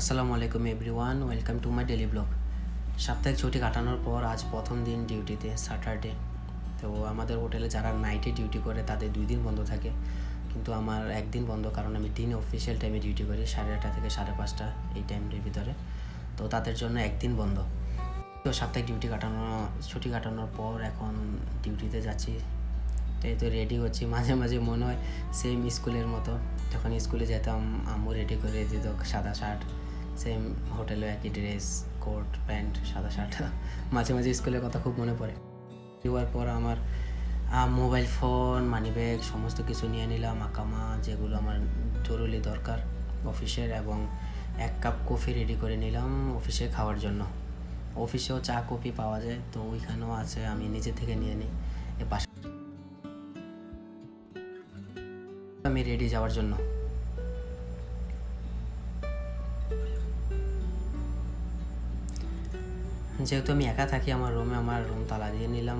আসসালামু আলাইকুম everyone, welcome to my daily blog. সাপ্তাহিক ছুটি কাটানোর পর আজ প্রথম দিন ডিউটিতে, স্যাটারডে। তো আমাদের হোটেলে যারা নাইটে ডিউটি করে, তাদের দুই দিন বন্ধ থাকে। কিন্তু আমার একদিন বন্ধ, কারণ আমি দিন অফিসিয়াল টাইমে ডিউটি করি, সাড়ে আটটা থেকে সাড়ে পাঁচটা এই টাইমটির ভিতরে। তো তাদের জন্য একদিন বন্ধ। তো সাপ্তাহিক ডিউটি কাটানো, ছুটি কাটানোর পর এখন ডিউটিতে যাচ্ছি। তাই তো রেডি হচ্ছি, মাঝে মাঝে মনে হয় সেম স্কুলের মতো। যখন স্কুলে যেতাম, আম্মু রেডি করে দিত, সাদা শার্ট। সেম হোটেলে একই ড্রেস কোট প্যান্ট সাদা শার্ট মাঝে মাঝে স্কুলের কথা খুব মনে পড়ে। দেওয়ার পর আমার মোবাইল ফোন মানি ব্যাগ সমস্ত কিছু নিয়ে নিলাম, আকামা, যেগুলো আমার জরুরি দরকার অফিসের এবং এক কাপ কফি রেডি করে নিলাম অফিসে খাওয়ার জন্য। অফিসেও চা কফি পাওয়া যায়, তো ওইখানেও আছে, আমি নিজে থেকে নিয়ে নিই। আমি রেডি যাওয়ার জন্য। যেহেতু আমি একা থাকি আমার রুমে আমার রুম তালা দিয়ে নিলাম।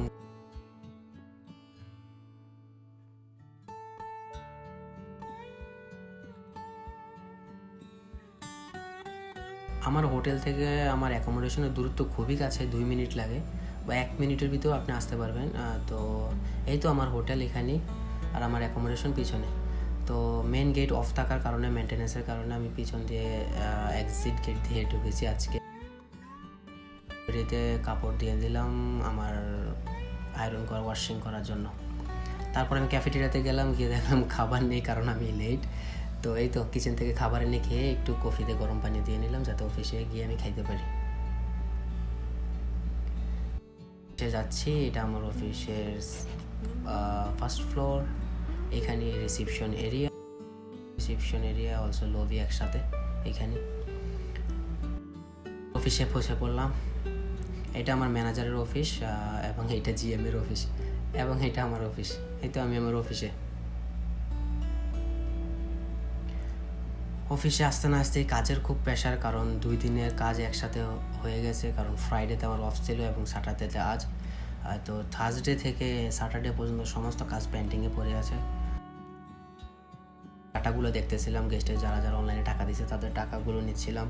আমার হোটেল থেকে আমার অ্যাকোমোডেশনের দূরত্ব খুবই কাছে, দুই মিনিট লাগে বা এক মিনিটের ভিতরেও আপনি আসতে পারবেন। তো এই তো আমার হোটেল এখানেই আর আমার অ্যাকোমোডেশন পিছনে। তো মেন গেট অফ থাকার কারণে মেনটেন্যান্সের কারণে আমি পিছন দিয়ে এক্সিট গেট দিয়ে ঢুকেছি আজকে। রেতে কাপড় দিয়ে দিলাম আমার আয়রন করা ওয়াশিং করার জন্য। তারপর আমি ক্যাফেটেরিয়াতে গেলাম, গিয়ে দেখলাম খাবার নেই, কারণ আমি লেট তো এই তো কিচেন থেকে খাবার এনে খেয়ে একটু কফিতে গরম পানি দিয়ে নিলাম, যাতে অফিসে গিয়ে আমি খাইতে পারি। সে যাচ্ছি, এটা আমার অফিসের ফার্স্ট ফ্লোর এখানে reception area reception area also lobby একসাথে, এখানে। অফিসে বসে পড়লাম। এটা আমার ম্যানেজারের অফিস এবং এটা জিএম এর অফিস এবং এটা আমার অফিস এই তো আমি আমার অফিসে অফিসে আসতে না আসতেই কাজের খুব প্রেশার কারণ দুই দিনের কাজ একসাথে হয়ে গেছে, কারণ ফ্রাইডেতে আমার অফ ছিল এবং স্যাটারডেতে আজ। তো থার্সডে থেকে স্যাটারডে পর্যন্ত সমস্ত কাজ পেন্টিংয়ে পড়ে আছে। টাকাগুলো দেখতেছিলাম গেস্টে যারা যারা অনলাইনে টাকা দিয়েছে তাদের টাকাগুলো নিচ্ছিলাম।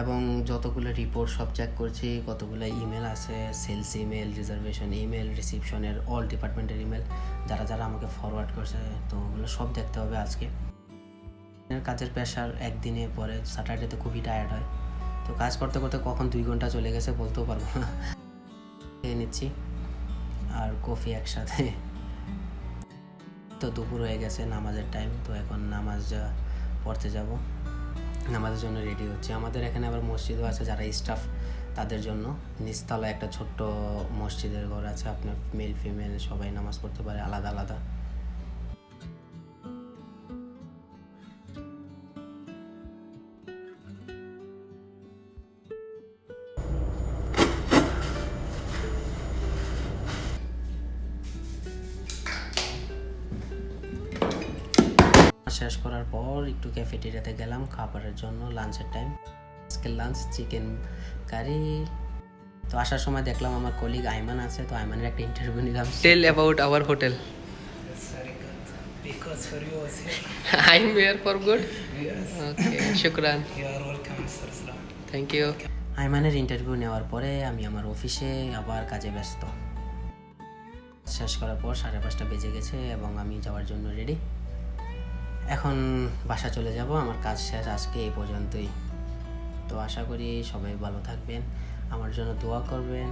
এবং যতগুলো রিপোর্ট সব চেক করছি, কতগুলো ইমেল আছে সেলস ইমেল রিজার্ভেশন ইমেল রিসিপশনের অল ডিপার্টমেন্টের ইমেল যারা যারা আমাকে ফরওয়ার্ড করছে, তো ওগুলো সব দেখতে হবে আজকে। কাজের প্রেশার একদিনে পরে স্যাটারডেতে খুবই টায়ার্ড হয়। তো কাজ করতে করতে কখন দুই ঘণ্টা চলে গেছে বলতেও পারব না। খেয়ে নিচ্ছি, আর কফি একসাথে। তো দুপুর হয়ে গেছে নামাজের টাইম তো এখন নামাজ পড়তে যাব। নামাজের জন্য রেডি হচ্ছে। আমাদের এখানে আবার মসজিদও আছে যারা স্টাফ তাদের জন্য। নিচতলা একটা ছোট্ট মসজিদের ঘর আছে, আপনার মেল ফিমেল সবাই নামাজ পড়তে পারে, আলাদা আলাদা। শেষ করার পর একটু ক্যাফেটেরিয়াতে গেলাম খাবারের জন্য লাঞ্চের টাইম আজকের লাঞ্চ চিকেন কারি তো আসার সময় দেখলাম আমার কলিগ আইমান আছে তো আইমানের একটা ইন্টারভিউ নিলাম tell about our hotel It's very good because for you was here. I'm here for good. Yes. Okay, shukran. You are welcome, Mr. Islam. Thank you. আইমানের ইন্টারভিউ নেওয়ার পরে আমি আমার অফিসে আবার কাজে ব্যস্ত শেষ করার পর সাড়ে পাঁচটা বেজে গেছে এবং আমি যাওয়ার জন্য রেডি এখন বাসা চলে যাব আমার কাজ শেষ আজকে এই পর্যন্তই। তো আশা করি সবাই ভালো থাকবেন আমার জন্য দোয়া করবেন।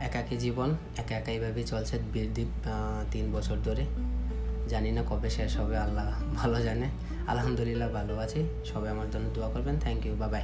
একা একাকী জীবন একা একা এইভাবেই চলছে আহ, তিন বছর ধরে। জানি না কবে শেষ হবে আল্লাহ ভালো জানে। আলহামদুলিল্লাহ ভালো আছি সবাই আমার জন্য দোয়া করবেন। Thank you bye bye